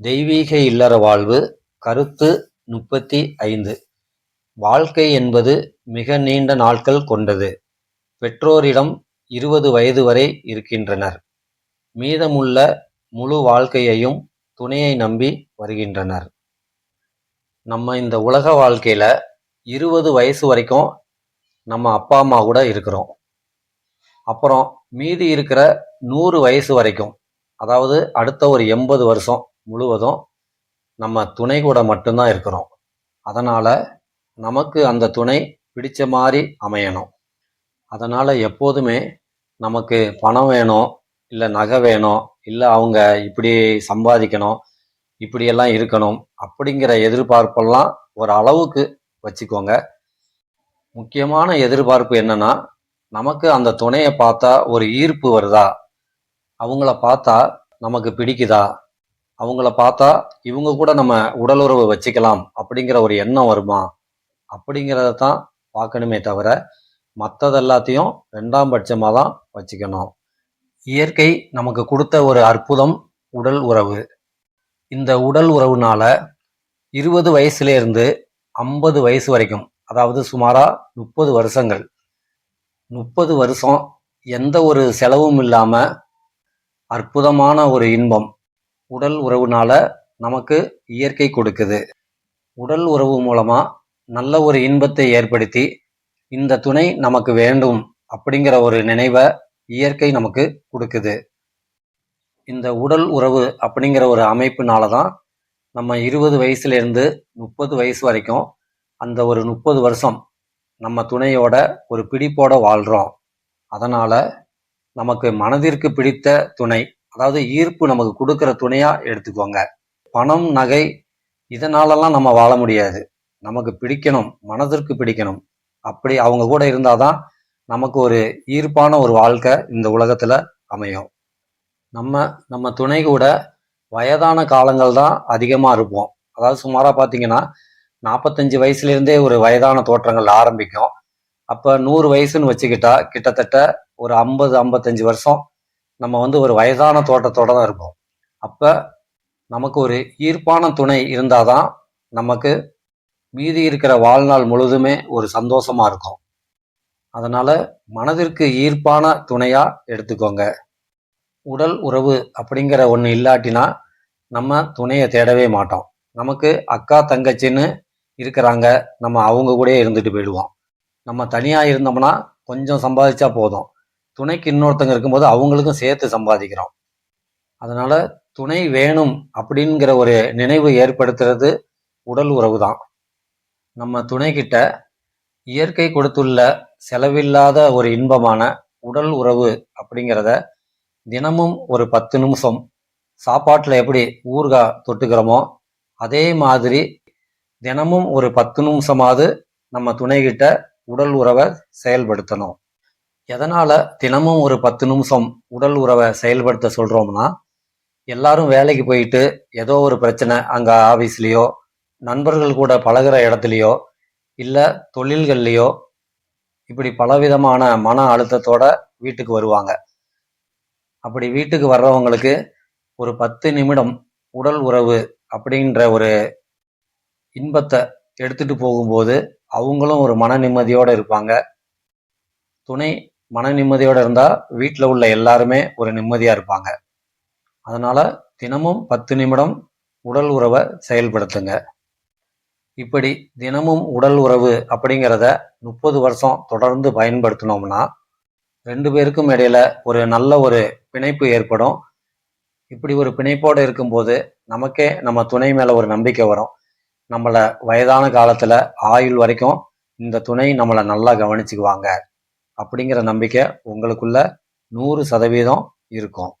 தெய்வீக இல்லற வாழ்வு கருத்து முப்பத்தி ஐந்து வாழ்க்கை என்பது மிக நீண்ட நாட்கள் கொண்டது. பெற்றோரிடம் இருபது வயது வரை இருக்கின்றனர். மீதமுள்ள முழு வாழ்க்கையையும் துணையை நம்பி வருகின்றனர். நம்ம இந்த உலக வாழ்க்கையில் இருபது வயசு வரைக்கும் நம்ம அப்பா அம்மா கூட இருக்கிறோம். அப்புறம் மீதி இருக்கிற நூறு வயசு வரைக்கும் அதாவது அடுத்த ஒரு எண்பது வருஷம் முழுவதும் நம்ம துணை கூட மட்டும்தான் இருக்கிறோம். அதனால் நமக்கு அந்த துணை பிடிச்ச மாதிரி அமையணும். அதனால் எப்போதுமே நமக்கு பணம் வேணும், இல்லை நகை வேணும், இல்லை அவங்க இப்படி சம்பாதிக்கணும், இப்படியெல்லாம் இருக்கணும் அப்படிங்கிற எதிர்பார்ப்பெல்லாம் ஒரு அளவுக்கு வச்சுக்கோங்க. முக்கியமான எதிர்பார்ப்பு என்னன்னா நமக்கு அந்த துணையை பார்த்தா ஒரு ஈர்ப்பு வருதா அவங்கள பார்த்தா நமக்கு பிடிக்குதா அவங்கள பார்த்தா இவங்க கூட நம்ம உடலுறவு வச்சுக்கலாம் அப்படிங்கிற ஒரு எண்ணம் வருமா? அப்படிங்கிறத தான் பார்க்கணுமே தவிர மற்றது எல்லாத்தையும் ரெண்டாம் பட்சமாக தான் வச்சுக்கணும். இயற்கை நமக்கு கொடுத்த ஒரு அற்புதம் உடல் உறவு. இந்த உடல் உறவுனால இருபது வயசுலேருந்து ஐம்பது வயசு வரைக்கும் அதாவது சுமாராக முப்பது வருஷங்கள். முப்பது வருஷம் எந்த ஒரு செலவும் இல்லாமல் அற்புதமான ஒரு இன்பம் உடல் உறவுனால நமக்கு இயற்கை கொடுக்குது. உடல் உறவு மூலமா நல்ல ஒரு இன்பத்தை ஏற்படுத்தி இந்த துணை நமக்கு வேண்டும் அப்படிங்கிற ஒரு நினைவை இயற்கை நமக்கு கொடுக்குது. இந்த உடல் உறவு அப்படிங்கிற ஒரு அமைப்புனால தான் நம்ம இருபது வயசுலேருந்து முப்பது வயசு வரைக்கும் அந்த ஒரு முப்பது வருஷம் நம்ம துணையோட ஒரு பிடிப்போட வாழ்றோம். அதனால நமக்கு மனதிற்கு பிடித்த துணை அதாவது ஈர்ப்பு நமக்கு கொடுக்குற துணையா எடுத்துக்கோங்க. பணம் நகை இதனாலலாம் நம்ம வாழ முடியாது. நமக்கு பிடிக்கணும் மனதிற்கு பிடிக்கணும். அப்படி அவங்க கூட இருந்தாதான் நமக்கு ஒரு ஈர்ப்பான ஒரு வாழ்க்கை இந்த உலகத்துல அமையும். நம்ம நம்ம துணை கூட வயதான காலங்கள் தான் அதிகமா இருப்போம். அதாவது சுமாரா பார்த்தீங்கன்னா நாற்பத்தஞ்சு வயசுல இருந்தே ஒரு வயதான தோற்றங்கள் ஆரம்பிக்கும். அப்ப நூறு வயசுன்னு வச்சுக்கிட்டா கிட்டத்தட்ட ஒரு ஐம்பது ஐம்பத்தஞ்சு வருஷம் நம்ம வந்து ஒரு வயதான தோட்டத்தோட தான் இருப்போம் அப்போ நமக்கு ஒரு ஈர்ப்பான துணை இருந்தாதான் நமக்கு மீதி இருக்கிற வாழ்நாள் முழுதுமே ஒரு சந்தோஷமா இருக்கும். அதனால மனதிற்கு ஈர்ப்பான துணையா எடுத்துக்கோங்க. உடல் உறவு அப்படிங்கிற ஒன்று இல்லாட்டினா நம்ம துணையை தேடவே மாட்டோம். நமக்கு அக்கா தங்கச்சின்னு இருக்கிறாங்க. நம்ம அவங்க கூடயே இருந்துட்டு போயிடுவோம். நம்ம தனியாக இருந்தோம்னா கொஞ்சம் சம்பாதிச்சா போதும். துணைக்கு இன்னொருத்தங்க இருக்கும்போது அவங்களுக்கும் சேர்த்து சம்பாதிக்கிறோம். அதனால துணை வேணும் அப்படிங்கிற ஒரு நினைவு ஏற்படுத்துறது உடல் உறவு தான் நம்ம துணைக்கிட்ட இயற்கை கொடுத்துள்ள செலவில்லாத ஒரு இன்பமான உடல் உறவு அப்படிங்கிறத தினமும் ஒரு பத்து நிமிஷம் சாப்பாட்டில் எப்படி ஊறுகாய் தொட்டுக்கிறோமோ அதே மாதிரி தினமும் ஒரு பத்து நிமிஷமாவது நம்ம துணைகிட்ட உடல் உறவை செயல்படுத்தணும். எதனால் தினமும் ஒரு பத்து நிமிஷம் உடல் உறவை செயல்படுத்த சொல்கிறோம்னா எல்லாரும் வேலைக்கு போயிட்டு ஏதோ ஒரு பிரச்சனை அங்கே ஆஃபீஸ்லேயோ நண்பர்கள் கூட பழகுற இடத்துலையோ இல்லை தொழில்கள்லையோ இப்படி பலவிதமான மன அழுத்தத்தோட வீட்டுக்கு வருவாங்க. அப்படி வீட்டுக்கு வர்றவங்களுக்கு ஒரு பத்து நிமிடம் உடல் உறவு அப்படின்ற ஒரு இன்பத்தை எடுத்துட்டு போகும்போது அவங்களும் ஒரு மன நிம்மதியோடு இருப்பாங்க. துணை மன நிம்மதியோடு இருந்தால் வீட்டில் உள்ள எல்லாருமே ஒரு நிம்மதியாக இருப்பாங்க. அதனால் தினமும் பத்து நிமிடம் உடல் உறவை செயல்படுத்துங்க. இப்படி தினமும் உடல் உறவு அப்படிங்கிறத முப்பது வருஷம் தொடர்ந்து பயன்படுத்தினோம்னா ரெண்டு பேருக்கும் இடையில ஒரு நல்ல ஒரு பிணைப்பு ஏற்படும். இப்படி ஒரு பிணைப்போடு இருக்கும்போது நமக்கே நம்ம துணை மேலே ஒரு நம்பிக்கை வரும். நம்மளை வயதான காலத்தில் ஆயுள் வரைக்கும் இந்த துணை நம்மளை நல்லா கவனிச்சுக்குவாங்க. அப்படிங்கிற நம்பிக்கை உங்களுக்குள்ள நூறு சதவீதம் இருக்கும்.